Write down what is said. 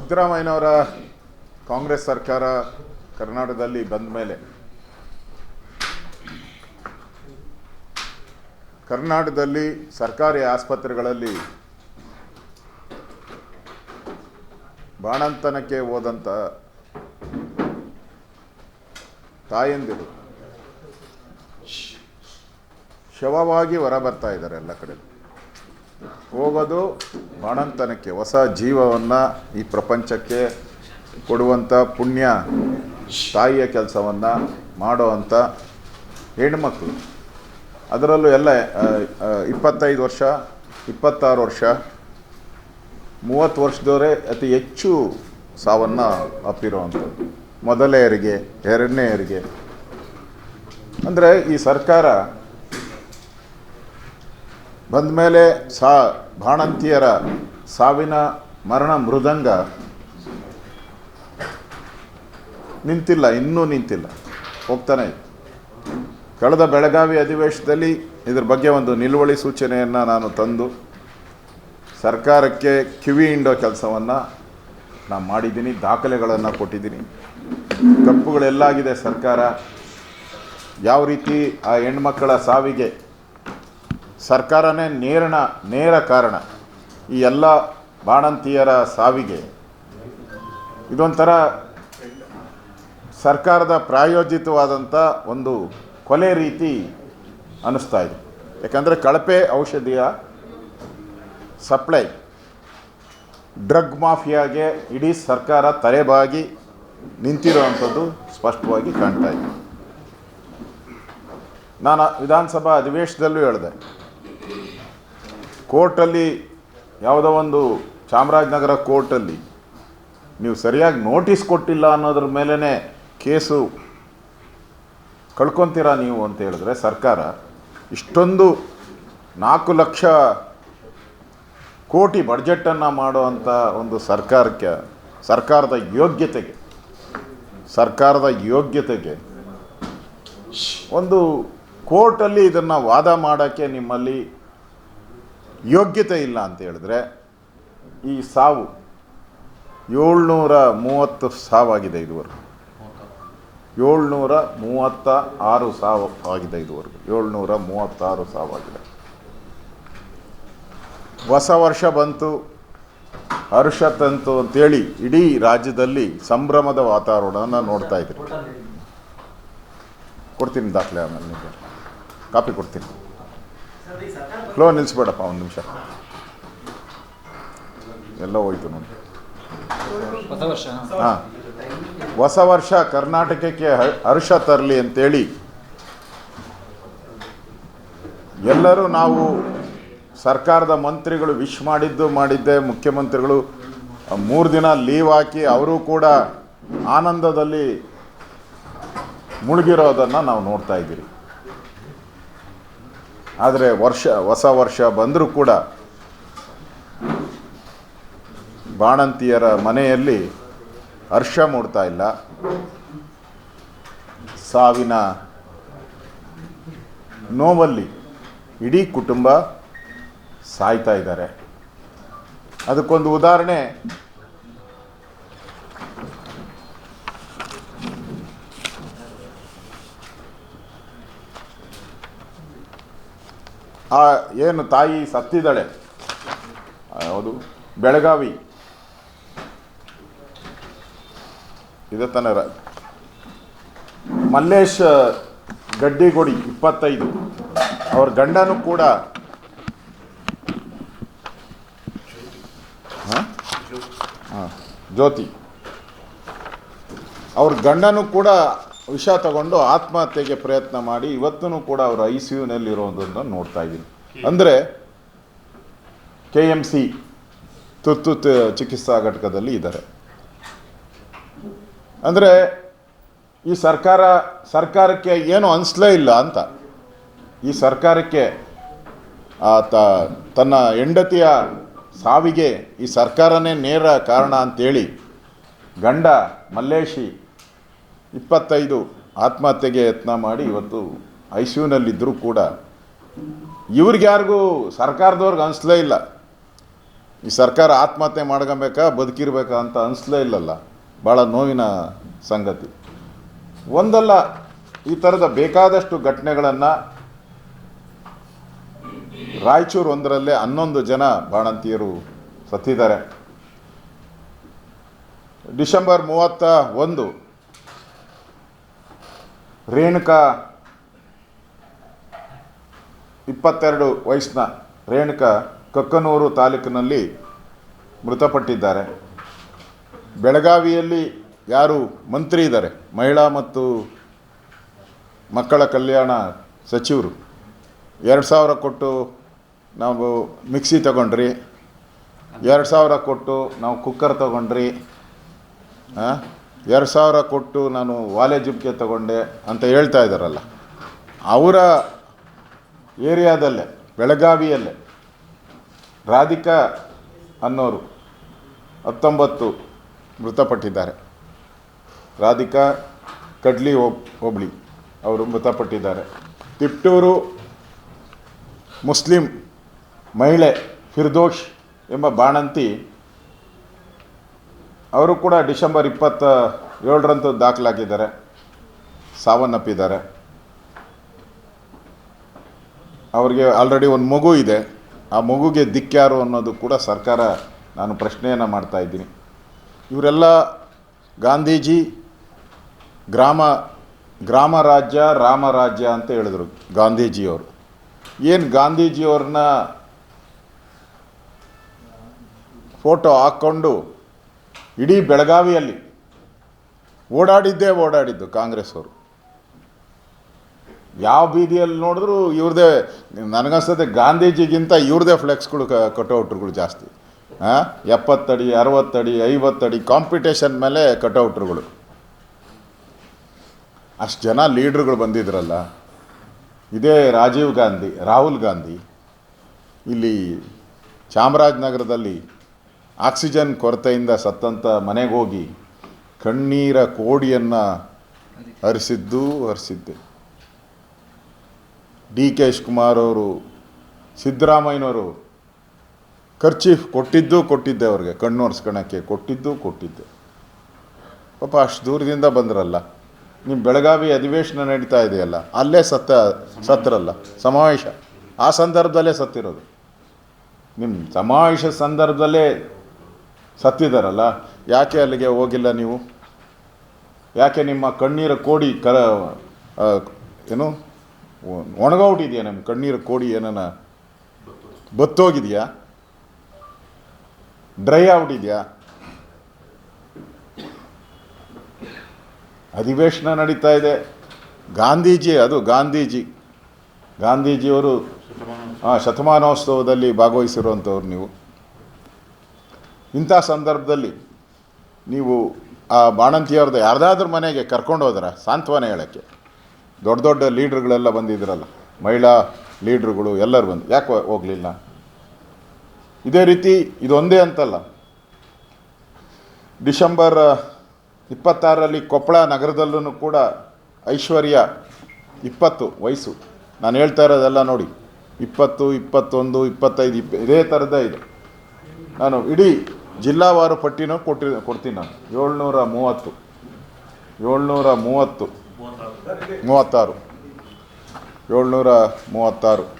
ಸಿದ್ದರಾಮಯ್ಯನವರ ಕಾಂಗ್ರೆಸ್ ಸರ್ಕಾರ ಕರ್ನಾಟಕದಲ್ಲಿ ಬಂದ ಮೇಲೆ ಕರ್ನಾಟಕದಲ್ಲಿ ಸರ್ಕಾರಿ ಆಸ್ಪತ್ರೆಗಳಲ್ಲಿ ಬಾಣಂತನಕ್ಕೆ ಹೋದಂಥ ತಾಯಂದಿರು ಶವವಾಗಿ ಹೊರ ಬರ್ತಾ ಇದ್ದಾರೆ ಎಲ್ಲ ಕಡೆ. ಹೋಗೋದು ಬಾಣಂತನಕ್ಕೆ, ಹೊಸ ಜೀವವನ್ನು ಈ ಪ್ರಪಂಚಕ್ಕೆ ಕೊಡುವಂಥ ಪುಣ್ಯ ತಾಯಿಯ ಕೆಲಸವನ್ನು ಮಾಡುವಂಥ ಹೆಣ್ಮಕ್ಳು ಅದರಲ್ಲೂ ಎಲ್ಲ ಇಪ್ಪತ್ತೈದು ವರ್ಷ, ಇಪ್ಪತ್ತಾರು ವರ್ಷ, ಮೂವತ್ತು ವರ್ಷದವರೇ ಅತಿ ಹೆಚ್ಚು ಸಾವನ್ನು ಅಪ್ಪಿರುವಂಥದ್ದು. ಮೊದಲೆಯರಿಗೆ ಎರಡನೆಯರಿಗೆ ಎರಡನೇ ಅಂದರೆ ಈ ಸರ್ಕಾರ ಬಂದ ಮೇಲೆ ಸಾ ಬಾಣಂತಿಯರ ಸಾವಿನ ಮರಣ ಮೃದಂಗ ನಿಂತಿಲ್ಲ, ಇನ್ನೂ ನಿಂತಿಲ್ಲ. ಹೋಗ್ತಾನೆ ಕಳೆದ ಬೆಳಗಾವಿ ಅಧಿವೇಶನದಲ್ಲಿ ಇದ್ರ ಬಗ್ಗೆ ಒಂದು ನಿಲುವಳಿ ಸೂಚನೆಯನ್ನು ನಾನು ತಂದು ಸರ್ಕಾರಕ್ಕೆ ಕಿವಿ ಹಿಂಡೋ ಕೆಲಸವನ್ನು ನಾನು ಮಾಡಿದ್ದೀನಿ, ದಾಖಲೆಗಳನ್ನು ಕೊಟ್ಟಿದ್ದೀನಿ. ತಪ್ಪುಗಳೆಲ್ಲಾಗಿದೆ ಸರ್ಕಾರ. ಯಾವ ರೀತಿ ಆ ಹೆಣ್ಮಕ್ಕಳ ಸಾವಿಗೆ ಸರ್ಕಾರನೇ ನೇರಣ, ನೇರ ಕಾರಣ ಈ ಎಲ್ಲ ಬಾಣಂತಿಯರ ಸಾವಿಗೆ. ಇದೊಂಥರ ಸರ್ಕಾರದ ಪ್ರಾಯೋಜಿತವಾದಂಥ ಒಂದು ಕೊಲೆ ರೀತಿ ಅನ್ನಿಸ್ತಾ ಇದೆ. ಯಾಕಂದರೆ ಕಳಪೆ ಔಷಧಿಯ ಸಪ್ಲೈ ಡ್ರಗ್ ಮಾಫಿಯಾಗೆ ಇಡೀ ಸರ್ಕಾರ ತಲೆಬಾಗಿ ನಿಂತಿರುವಂಥದ್ದು ಸ್ಪಷ್ಟವಾಗಿ ಕಾಣ್ತಾ ಇದೆ. ನಾನು ವಿಧಾನಸಭಾ ಅಧಿವೇಶನದಲ್ಲೂ ಹೇಳಿದೆ ಕೋರ್ಟಲ್ಲಿ ಯಾವುದೋ ಒಂದು ಚಾಮರಾಜನಗರ ಕೋರ್ಟಲ್ಲಿ ನೀವು ಸರಿಯಾಗಿ ನೋಟಿಸ್ ಕೊಟ್ಟಿಲ್ಲ ಅನ್ನೋದ್ರ ಮೇಲೇ ಕೇಸು ಕಳ್ಕೊತೀರಾ ನೀವು ಅಂತ ಹೇಳಿದ್ರೆ ಸರ್ಕಾರ ಇಷ್ಟೊಂದು ನಾಲ್ಕು ಲಕ್ಷ ಕೋಟಿ ಬಡ್ಜೆಟನ್ನು ಮಾಡುವಂಥ ಒಂದು ಸರ್ಕಾರಕ್ಕೆ, ಸರ್ಕಾರದ ಯೋಗ್ಯತೆಗೆ ಸರ್ಕಾರದ ಯೋಗ್ಯತೆಗೆ ಒಂದು ಕೋರ್ಟಲ್ಲಿ ಇದನ್ನು ವಾದ ಮಾಡೋಕ್ಕೆ ನಿಮ್ಮಲ್ಲಿ ಯೋಗ್ಯತೆ ಇಲ್ಲ ಅಂತ ಹೇಳಿದ್ರೆ ಈ ಸಾವು ಏಳ್ನೂರ ಮೂವತ್ತು ಸಾವಾಗಿದೆ ಇದುವರೆಗೂ. ಏಳ್ನೂರ ಮೂವತ್ತ ಆರು ಸಾವು ಆಗಿದೆ ಇದುವರೆಗೂ. ಏಳ್ನೂರ ಮೂವತ್ತಾರು ಸಾವಾಗಿದೆ ಹೊಸ ವರ್ಷ ಬಂತು, ಹರ್ಷ ತಂತು ಅಂತೇಳಿ ಇಡೀ ರಾಜ್ಯದಲ್ಲಿ ಸಂಭ್ರಮದ ವಾತಾವರಣವನ್ನು ನೋಡ್ತಾ ಇದ್ರಿ ಕೊಡ್ತೀನಿ ದಾಖಲೆ ಆಮೇಲೆ ನಿಮಗೆ. ಕಾಪಿ ಕೊಡ್ತೀನಿ. ಫ್ಲೋ ನಿಲ್ಲಿಸ್ಬೇಡಪ್ಪ ಒಂದು ನಿಮಿಷ. ಎಲ್ಲ ಹೋಯ್ತು ನೋಡಿ. ಹಾಂ. ಹೊಸ ವರ್ಷ ಕರ್ನಾಟಕಕ್ಕೆ ಹರ್ಷ ತರಲಿ ಅಂತೇಳಿ ಎಲ್ಲರೂ ನಾವು ಸರ್ಕಾರದ ಮಂತ್ರಿಗಳು ವಿಶ್ ಮಾಡಿದ್ದು ಮಾಡಿದ್ದೆ. ಮುಖ್ಯಮಂತ್ರಿಗಳು ಮೂರು ದಿನ ಲೀವ್ ಹಾಕಿ ಅವರು ಕೂಡ ಆನಂದದಲ್ಲಿ ಮುಳುಗಿರೋದನ್ನು ನಾವು ನೋಡ್ತಾ ಇದ್ದೀರಿ. ಆದರೆ ವರ್ಷ, ಹೊಸ ವರ್ಷ ಬಂದರೂ ಕೂಡ ಬಾಣಂತಿಯರ ಮನೆಯಲ್ಲಿ ಹರ್ಷ ಮೂಡ್ತಾ ಇಲ್ಲ. ಸಾವಿನ ನೋವಲ್ಲಿ ಇಡೀ ಕುಟುಂಬ ಸಾಯ್ತಾ ಇದ್ದಾರೆ. ಅದಕ್ಕೊಂದು ಉದಾಹರಣೆ ಆ ಏನು ತಾಯಿ ಸತ್ತಿದ್ದಾಳೆ? ಹೌದು. ಬೆಳಗಾವಿ. ಇದೆ ತಾನೇ ಮಲ್ಲೇಶ್ ಗಡ್ಡಿಗೊಡಿ ಇಪ್ಪತ್ತೈದು. ಅವ್ರ ಗಂಡನು ಕೂಡ ಹಾಂ. ಜ್ಯೋತಿ. ಅವ್ರ ಗಂಡನು ಕೂಡ ವಿಷ ತಗೊಂಡು ಆತ್ಮಹತ್ಯೆಗೆ ಪ್ರಯತ್ನ ಮಾಡಿ ಇವತ್ತೂ ಕೂಡ ಅವರು ಐ ಸಿ ಯುನಲ್ಲಿರೋದನ್ನು ನೋಡ್ತಾ ಇದ್ದೀನಿ. ಅಂದರೆ ಕೆ ಎಂ ಸಿ ತುರ್ತು ತ- ಚಿಕಿತ್ಸಾ ಘಟಕದಲ್ಲಿ ಇದ್ದಾರೆ. ಅಂದರೆ ಈ ಸರ್ಕಾರ ಸರ್ಕಾರಕ್ಕೆ ಏನು ಅನಿಸ್ಲೇ ಇಲ್ಲ ಅಂತ. ಈ ಸರ್ಕಾರಕ್ಕೆ ಆ ತ ತನ್ನ ಹೆಂಡತಿಯ ಸಾವಿಗೆ ಈ ಸರ್ಕಾರನೇ ನೇರ ಕಾರಣ ಅಂತೇಳಿ ಗಂಡ ಮಲ್ಲೇಶಿ ಇಪ್ಪತ್ತೈದು ಆತ್ಮಹತ್ಯೆಗೆ ಯತ್ನ ಮಾಡಿ ಇವತ್ತು ಐ ಸಿ ಯುನಲ್ಲಿದ್ದರೂ ಕೂಡ ಇವ್ರಿಗೆ ಯಾರಿಗೂ ಸರ್ಕಾರದವ್ರಿಗೆ ಅನಿಸ್ಲೇ ಇಲ್ಲ. ಈ ಸರ್ಕಾರ ಆತ್ಮಹತ್ಯೆ ಮಾಡ್ಕೊಬೇಕಾ, ಬದುಕಿರ್ಬೇಕಾ ಅಂತ ಅನಿಸ್ಲೇ ಇಲ್ಲಲ್ಲ. ಭಾಳ ನೋವಿನ ಸಂಗತಿ. ಒಂದಲ್ಲ, ಈ ಥರದ ಬೇಕಾದಷ್ಟು ಘಟನೆಗಳನ್ನು ರಾಯಚೂರು ಒಂದರಲ್ಲೇ ಹನ್ನೊಂದು ಜನ ಬಾಣಂತಿಯರು ಸತ್ತಿದ್ದಾರೆ. ಡಿಸೆಂಬರ್ ಮೂವತ್ತ ಒಂದು ರೇಣುಕಾ ಇಪ್ಪತ್ತೆರಡು ವಯಸ್ಸಿನ ರೇಣುಕಾ ಕಕ್ಕನೂರು ತಾಲೂಕಿನಲ್ಲಿ ಮೃತಪಟ್ಟಿದ್ದಾರೆ. ಬೆಳಗಾವಿಯಲ್ಲಿ ಯಾರು ಮಂತ್ರಿ ಇದ್ದಾರೆ? ಮಹಿಳಾ ಮತ್ತು ಮಕ್ಕಳ ಕಲ್ಯಾಣ ಸಚಿವರು. ಎರಡು ಸಾವಿರ ಕೊಟ್ಟು ನಾವು ಮಿಕ್ಸಿ ತಗೊಂಡ್ರಿ. ಎರಡು ಸಾವಿರ ಕೊಟ್ಟು ನಾವು ಕುಕ್ಕರ್ ತಗೊಂಡ್ರಿ. ಎರಡು ಸಾವಿರ ಕೊಟ್ಟು ನಾನು ವಾಲೆ ಜುಬ್ಕೆ ತಗೊಂಡೆ ಅಂತ ಹೇಳ್ತಾ ಇದ್ದಾರಲ್ಲ, ಅವರ ಏರಿಯಾದಲ್ಲೇ, ಬೆಳಗಾವಿಯಲ್ಲೇ, ರಾಧಿಕಾ ಅನ್ನೋರು ಹತ್ತೊಂಬತ್ತು ಮೃತಪಟ್ಟಿದ್ದಾರೆ. ರಾಧಿಕಾ ಕಡ್ಲಿ ಹೋಬ್ ಹೋಬಳಿ ಅವರು ಮೃತಪಟ್ಟಿದ್ದಾರೆ. ತಿಪ್ಟೂರು ಮುಸ್ಲಿಂ ಮಹಿಳೆ ಫಿರ್ದೋಷ್ ಎಂಬ ಬಾಣಂತಿ ಅವರು ಕೂಡ ಡಿಸೆಂಬರ್ ಇಪ್ಪತ್ತ ಏಳರಂದು ದಾಖಲಾಗಿದ್ದಾರೆ. ಸಾವನ್ನಪ್ಪಿದ್ದಾರೆ. ಅವರಿಗೆ ಆಲ್ರೆಡಿ ಒಂದು ಮಗು ಇದೆ. ಆ ಮಗುಗೆ ದಿಕ್ಕ್ಯಾರು ಅನ್ನೋದು ಕೂಡ ಸರ್ಕಾರ ನಾನು ಪ್ರಶ್ನೆಯನ್ನು ಮಾಡ್ತಾ ಇದ್ದೀನಿ. ಇವರೆಲ್ಲ ಗಾಂಧೀಜಿ ಗ್ರಾಮ ಗ್ರಾಮ ರಾಜ್ಯ, ರಾಮ ರಾಜ್ಯ ಅಂತ ಹೇಳಿದರು ಗಾಂಧೀಜಿಯವರು. ಏನು ಗಾಂಧೀಜಿಯವ್ರನ್ನ ಫೋಟೋ ಹಾಕ್ಕೊಂಡು ಇಡೀ ಬೆಳಗಾವಿಯಲ್ಲಿ ಓಡಾಡಿದ್ದೇ ಓಡಾಡಿದ್ದು ಕಾಂಗ್ರೆಸ್ ಅವರು ಯಾವ ಬೀದಿಯಲ್ಲಿ ನೋಡಿದ್ರು ಇವ್ರದೇ, ನನಗನ್ಸತ್ತೆ ಗಾಂಧೀಜಿಗಿಂತ ಇವ್ರದೇ ಫ್ಲೆಕ್ಸ್ಗಳು ಕ, ಕಟೌಟ್ರುಗಳು ಜಾಸ್ತಿ. ಹಾಂ ಎಪ್ಪತ್ತಡಿ, ಅರವತ್ತಡಿ, ಐವತ್ತಡಿ ಕಾಂಪಿಟೇಷನ್ ಮೇಲೆ ಕಟೌಟ್ರುಗಳು. ಅಷ್ಟು ಜನ ಲೀಡ್ರುಗಳು ಬಂದಿದ್ರಲ್ಲ. ಇದೇ ರಾಜೀವ್ ಗಾಂಧಿ, ರಾಹುಲ್ ಗಾಂಧಿ, ಇಲ್ಲಿ ಚಾಮರಾಜನಗರದಲ್ಲಿ ಆಕ್ಸಿಜನ್ ಕೊರತೆಯಿಂದ ಸತ್ತಂಥ ಮನೆಗೆ ಹೋಗಿ ಕಣ್ಣೀರ ಕೋಡಿಯನ್ನು ಹರಿಸಿದ್ದು ಹರಿಸಿದ್ದೆ. ಡಿ ಕೆ ಶಿವಕುಮಾರ್ ಅವರು, ಸಿದ್ದರಾಮಯ್ಯನವರು ಖರ್ಚೀಫ್ ಕೊಟ್ಟಿದ್ದು ಕೊಟ್ಟಿದ್ದೆ ಅವ್ರಿಗೆ, ಕಣ್ಣು ಒರೆಸ್ಕೊಳಕ್ಕೆ ಕೊಟ್ಟಿದ್ದು ಕೊಟ್ಟಿದ್ದೆ. ಪಾಪ ಅಷ್ಟು ದೂರದಿಂದ ಬಂದ್ರಲ್ಲ ನಿಮ್ಮ ಬೆಳಗಾವಿ ಅಧಿವೇಶನ ನಡೀತಾ ಇದೆಯಲ್ಲ, ಅಲ್ಲೇ ಸತ್ತ, ಸತ್ತರಲ್ಲ, ಸಮಾವೇಶ. ಆ ಸಂದರ್ಭದಲ್ಲೇ ಸತ್ತಿರೋದು. ನಿಮ್ಮ ಸಮಾವೇಶ ಸಂದರ್ಭದಲ್ಲೇ ಸತ್ತಿದಾರಲ್ಲ ಯಾಕೆ ಅಲ್ಲಿಗೆ ಹೋಗಿಲ್ಲ ನೀವು? ಯಾಕೆ ನಿಮ್ಮ ಕಣ್ಣೀರ ಕೋಡಿ ಕರ ಏನು ಒಣಗೌಟಿದೆಯಾ ನಿಮ್ಮ ಕಣ್ಣೀರ ಕೋಡಿ ಏನನ ಬತ್ತೋಗಿದೆಯಾ? ಡ್ರೈ ಔಟ್ ಇದೆಯಾ ಅಧಿವೇಶನ ನಡೀತಾ ಇದೆ. ಗಾಂಧೀಜಿ, ಅದು ಗಾಂಧೀಜಿ. ಗಾಂಧೀಜಿಯವರು ಹಾಂ ಶತಮಾನೋತ್ಸವದಲ್ಲಿ ಭಾಗವಹಿಸಿರುವಂಥವ್ರು ನೀವು. ಇಂಥ ಸಂದರ್ಭದಲ್ಲಿ ನೀವು ಆ ಬಾಣಂತಿಯವ್ರದ್ದು ಯಾರ್ದಾದ್ರೂ ಮನೆಗೆ ಕರ್ಕೊಂಡು ಹೋದ್ರೆ ಸಾಂತ್ವನ ಹೇಳೋಕ್ಕೆ. ದೊಡ್ಡ ದೊಡ್ಡ ಲೀಡ್ರ್ಗಳೆಲ್ಲ ಬಂದಿದ್ರಲ್ಲ, ಮಹಿಳಾ ಲೀಡ್ರುಗಳು ಎಲ್ಲರೂ ಬಂದು, ಯಾಕೆ ಹೋಗಲಿಲ್ಲ? ಇದೇ ರೀತಿ ಇದೊಂದೇ ಅಂತಲ್ಲ. ಡಿಸೆಂಬರ್ ಇಪ್ಪತ್ತಾರರಲ್ಲಿ ಕೊಪ್ಪಳ ನಗರದಲ್ಲೂ ಕೂಡ ಐಶ್ವರ್ಯ ಇಪ್ಪತ್ತು ವಯಸ್ಸು. ನಾನು ಹೇಳ್ತಾ ಇರೋದೆಲ್ಲ ನೋಡಿ, ಇಪ್ಪತ್ತು, ಇಪ್ಪತ್ತೊಂದು, ಇಪ್ಪತ್ತೈದು ಇಪ್ಪ ಇದೇ ಥರದ್ದೇ ಇದೆ. ನಾನು ಇಡೀ ಜಿಲ್ಲಾವಾರು ಪಟ್ಟಿನೂ ಕೊಟ್ಟಿ ಕೊಡ್ತೀನಿ ನಾನು. ಏಳ್ನೂರ ಮೂವತ್ತು. ಏಳ್ನೂರ ಮೂವತ್ತು. ಮೂವತ್ತಾರು. ಏಳ್ನೂರ ಮೂವತ್ತಾರು.